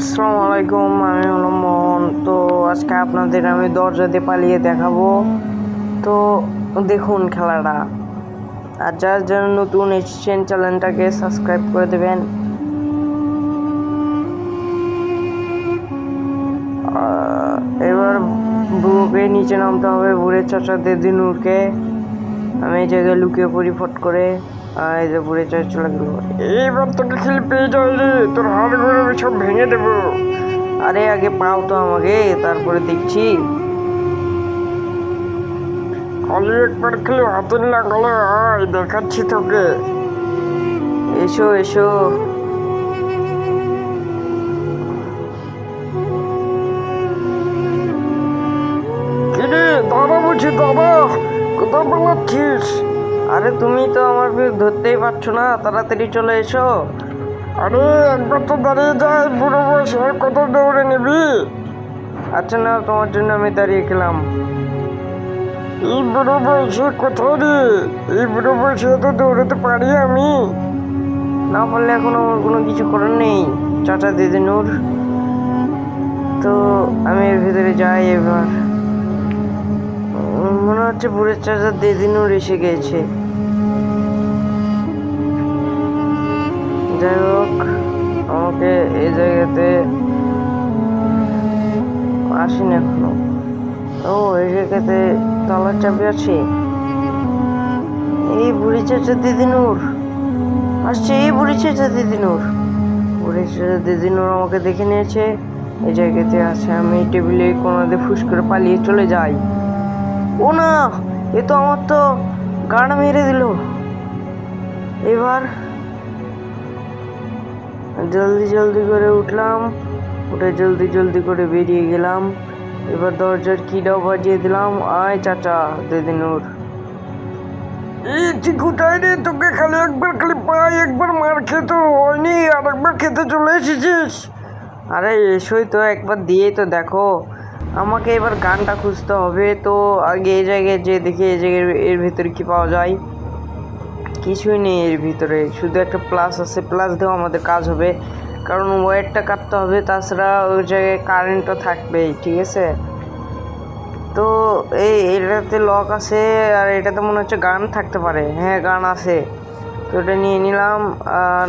আসসালামু আলাইকুম আমি হলো মোহন তো আজকে আপনাদের আমি দরজা দিয়ে পালিয়ে দেখাবো। তো দেখুন খেলাটা। আর যার যারা নতুন এসেছেন চ্যানেলটাকে সাবস্ক্রাইব করে দেবেন। এবার বুড়োকে নিচে নামতে হবে বুড়ের চাচা দেদি নূরকে আমি এই জায়গায় লুকিয়ে পড়ি ফট করে। এই যে বুড়ে চলে গেল। এইবার তোকে পেয়ে যাই রে, তোর হাড় ঘরে সব ভেঙে দেবো। আরে আগে পাও তো আমাকে, তারপরে দেখছি। খালি একবার খেলে হাতে আয়, দেখাচ্ছি তোকে। এসো এসো। কিরে, দাদা বলছি, দাদা কোথাও পালাচ্ছিস? আরে তুমি তো আমার ভিড় ধরতেই পারছ না তাড়াতাড়ি চলে এসো। আরে একবার তো দাঁড়িয়ে যাই বুড়ো বয়সে আর কত দৌড়ে নিবি? আচ্ছা না তোমার জন্য আমি দাঁড়িয়ে গেলাম। এই বুড়ো বয়সে কোথায় রে? এই বুড়ো বয়সে তো দৌড়াতে পারি আমি? না পারলে এখন আমার কোনো কিছু করার নেই। চাচা দিদি নূর। তো আমি এর ভিতরে যাই এবার। মনে হচ্ছে বুড়ের চাচা দিদি নূর এসে গেছে। যাই হোক, আমাকে এই জায়গাতে আসেনি এখনও। ও, এই জায়গাতে তালার চাবি আছে? এই বুড়ি চাচা দিদিনুর। আসছে এই বুড়ি চাচা দিদিনুর। বুড়ি চাচা দিদি নূর আমাকে দেখে নিয়েছে। এই জায়গাতে আছে, আমি টেবিলে কোনাতে ফুস করে পালিয়ে চলে যাই। ও না, এ তো আমার তো গাড় মেরে দিল। এবার জলদি জলদি করে উঠলাম উঠে জলদি জলদি করে বেরিয়ে গেলাম। এবার দরজার কিটাও বাজিয়ে দিলাম। আয় চাচা দিদিনুর এই তুই কোথায় রে? তোকে খালি একবার খালি পাই একবার মার খেতে হয়নি আর একবার খেতে চলে এসেছিস। আরে এসোই তো একবার দিয়ে তো দেখো। আমাকে এবার গানটা খুঁজতে হবে তো আগে এই জায়গায় যে দেখি এই জায়গায় এর ভিতরে কি পাওয়া যায়। কিছুই নেই এর ভিতরে। শুধু একটা প্লাস আছে প্লাস দিয়েও আমাদের কাজ হবে। কারণ ওয়্যারটা কাটতে হবে, তাছাড়া ওই জায়গায় কারেন্টও থাকবেই, ঠিক আছে? তো এই, এটাতে লক আছে, আর এটাতে মনে হচ্ছে গান থাকতে পারে। হ্যাঁ গান আছে। তো এটা নিয়ে নিলাম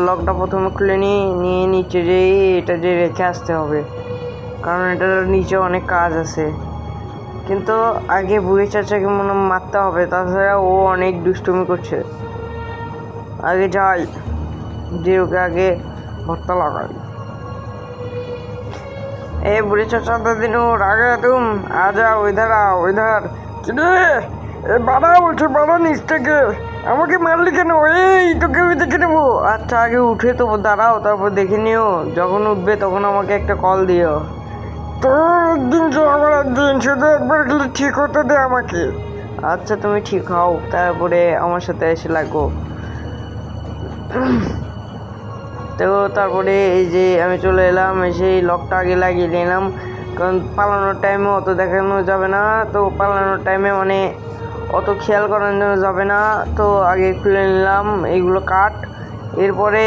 লকটা প্রথমে খুলে নিই, নিয়ে নিচে যেই এটা যে রেখে আসতে হবে। কারণ এটার নিচে অনেক কাজ আছে। কিন্তু আগে বুড়ি চাচাকে মনে মারতে হবে, তাছাড়া ও অনেক দুষ্টুমি করছে। আগে যাই যে ওকে আগে ভর্তা লাগাই। এ বুড়ি দিন ওর রাগে তুম, আজা ওইধারা, ওইধার। কিরে, এ বাড়া বলছে, বাড়া নিচ থেকে। আমাকে মারলি কেন? এই তোকে আমি দেখে নেব। আচ্ছা আগে উঠে তো দাঁড়াও, তারপর দেখে নিও। যখন উঠবে তখন আমাকে একটা কল দিও। তো একদিন আমার একদিন শুধু একবার ঠিক হতে দে আমাকে। আচ্ছা তুমি ঠিক হও, তারপরে আমার সাথে এসে লাগো। তো তারপরে এই যে আমি চলে এলাম, এসে এই লকটা আগে লাগিয়ে নিলাম কারণ পালানোর টাইমে অত দেখানো যাবে না। তো পালানোর টাইমে মানে অত খেয়াল করানো যাবে না। তো আগে খুলে নিলাম, এইগুলো কাঠ এরপরে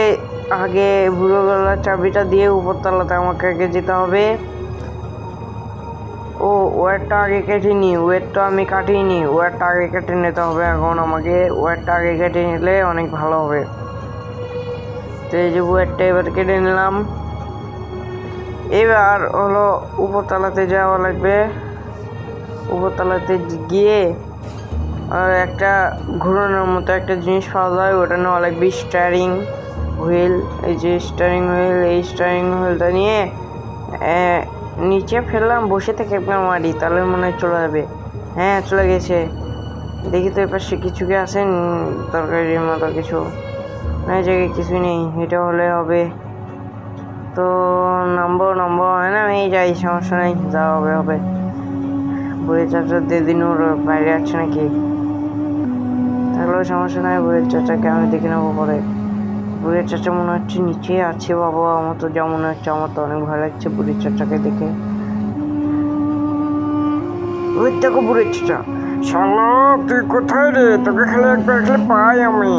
আগে গলার চাবিটা দিয়ে উপরতলাতে আমাকে আগে যেতে হবে। ও, ওয়ারটা আগে কেটে নি। ওয়েটটা আমি কাটিনি ওয়ারটা আগে কেটে নিতে হবে এখন আমাকে। ওয়ারটা আগে কেটে নিলে অনেক ভালো হবে। তো এই যে এবার কেটে নিলাম। এবার হলো উপরতলাতে যাওয়া লাগবে। উপরতলাতে গিয়ে আর একটা ঘুরানোর মতো একটা জিনিস পাওয়া যায়, ওটা নেওয়া লাগবে স্টারিং হুইল এই যে স্টারিং হুইল এই স্টারিং হুইলটা নিয়ে নিচে ফেললাম, বসে থেকে একবার মারি, তাহলে মনে হয় চলে যাবে। হ্যাঁ চলে গেছে। দেখি তো সে কিছু কি আছে তরকারির মতো কিছু। এই জায়গায় কিছুই নেই, এটা হলে হবে। তো নামবো নামবো হয় না, আমি যাই, সমস্যা নেই যা হবে হবে। বইয়ের চাচা দিদিনুর বাইরে আছে নাকি? থাকলেও সমস্যা নাই বইয়ের চাচাকে আমি দেখে নেব পরে। বুড়ির চাচা মনে হচ্ছে নিচে আছে বাবা, আমার তো যা মনে হচ্ছে, আমার তো অনেক ভয় লাগছে বুড়ির চাচাকে দেখে। ওই দেখো বুড়ির চাচা শালা, তুই কোথায় রে? তোকে খালি একবার খালি পাই আমি।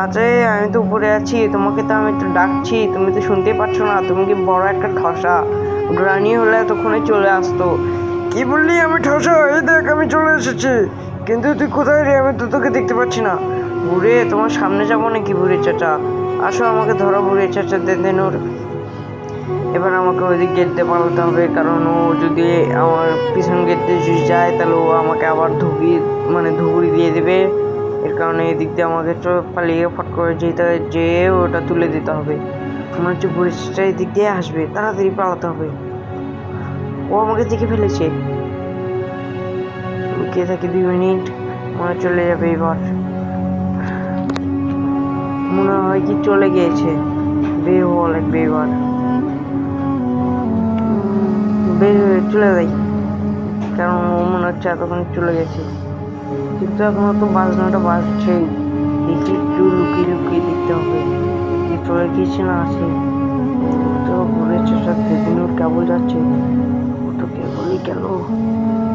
আরে আমি তো উপরে আছি, তোমাকে তো আমি তো ডাকছি, তুমি তো শুনতেই পাচ্ছ না, তুমি কি বড় একটা ঠসা। গ্রানি হলে এতক্ষণে চলে আসতো। কি বললি আমি ঠসা? এই দেখ, আমি চলে এসেছি। কিন্তু তুই কোথায় রে? আমি তো তোকে দেখতে পাচ্ছি না। বুড়ে, তোমার সামনে যাব নাকি বুড়ে চাচা? আসো আমাকে ধরো বুড়ে চাচা দেন ওর এবার আমাকে ওই গেট দিয়ে পালাতে হবে, কারণ ও যদি আমার পিছন গেট দিয়ে যদি যায়, তাহলে ও আমাকে আবার ধুবি মানে ধুবুরি দিয়ে দেবে। এর কারণে এদিক দিয়ে আমাকে পালিয়ে ফট করে যেতে, যেয়ে ওটা তুলে দিতে হবে। মনে হচ্ছে বুড়িটা এদিক দিয়ে আসবে, তাড়াতাড়ি পালাতে হবে। ও আমাকে দেখে ফেলেছে। লুকিয়ে থাকি দুই মিনিট, মনে চলে যাবে এবার। মনে হয় কি চলে গিয়েছে। বের হওয়া লাগবে এবার বের চলে যাই। কারণ মনে হচ্ছে এতক্ষণ চলে গেছে। কিন্তু এখনও তো বাজনাটা বাজছেই। দেখি একটু লুকিয়ে লুকিয়ে দেখতে হবে কি চলে গিয়েছে না আছে। তো ঘুরে চেষ্টা দিন ওর কেবল যাচ্ছে, ও তো কেবলই গেল।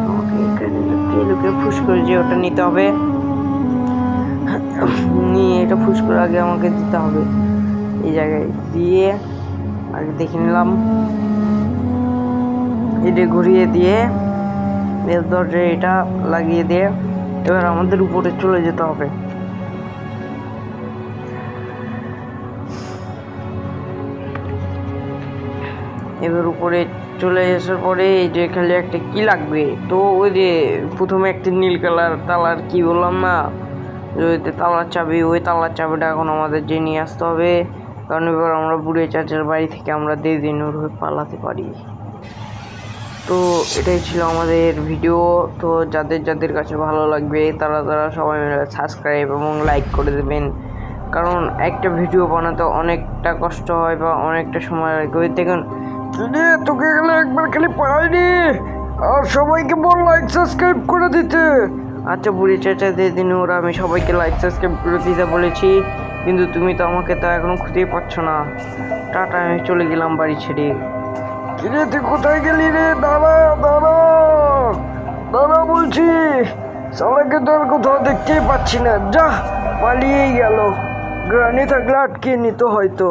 আমাকে এখানে লুকিয়ে লুকিয়ে ফুস করে যে ওটা নিতে হবে। নিয়ে এটা ফুস করে আগে আমাকে দিতে হবে। এই জায়গায় দিয়ে আগে দেখে নিলাম। এটা ঘুরিয়ে দিয়ে, এর দরজায় এটা লাগিয়ে দিয়ে এবার আমাদের উপরে চলে যেতে হবে। এবার উপরে চলে আসার পরে এই যে খালি একটা কি লাগবে? তো ওই যে প্রথমে একটা নীল কালার তালার কি বললাম না? যে তালার চাবি, ওই তালার চাবিটা এখন আমাদের যে নিয়ে আসতে হবে। কারণ এবার আমরা বুড়ে চাচার বাড়ি থেকে আমরা দেড় দিনের হয়ে পালাতে পারি। তো এটাই ছিল আমাদের ভিডিও তো যাদের যাদের কাছে ভালো লাগবে, তারা তারা সবাই মিলে সাবস্ক্রাইব এবং লাইক করে দেবেন। কারণ একটা ভিডিও বানাতে অনেকটা কষ্ট হয় বা অনেকটা সময় লাগে। ওই দেখুন তোকে গেলে একবার খালি পাইনি আর সবাইকে বল লাইক সাবস্ক্রাইব করে দিতে। আচ্ছা বুড়ি চাচা দিয়ে দিন ওরা, আমি সবাইকে লাইক সাবস্ক্রাইব করে দিতে বলেছি। কিন্তু তুমি তো আমাকে তো এখনও খুঁজেই পাচ্ছ না। টাটা, আমি চলে গেলাম বাড়ি ছেড়ে। কিরে তুই কোথায় গেলি রে? দাঁড়া দাঁড়া দাঁড়া বলছি সালাকে তো আর কোথাও দেখতেই পাচ্ছি না। যা, পালিয়েই গেল। গ্রানি থাকলে আটকে নিত হয়তো।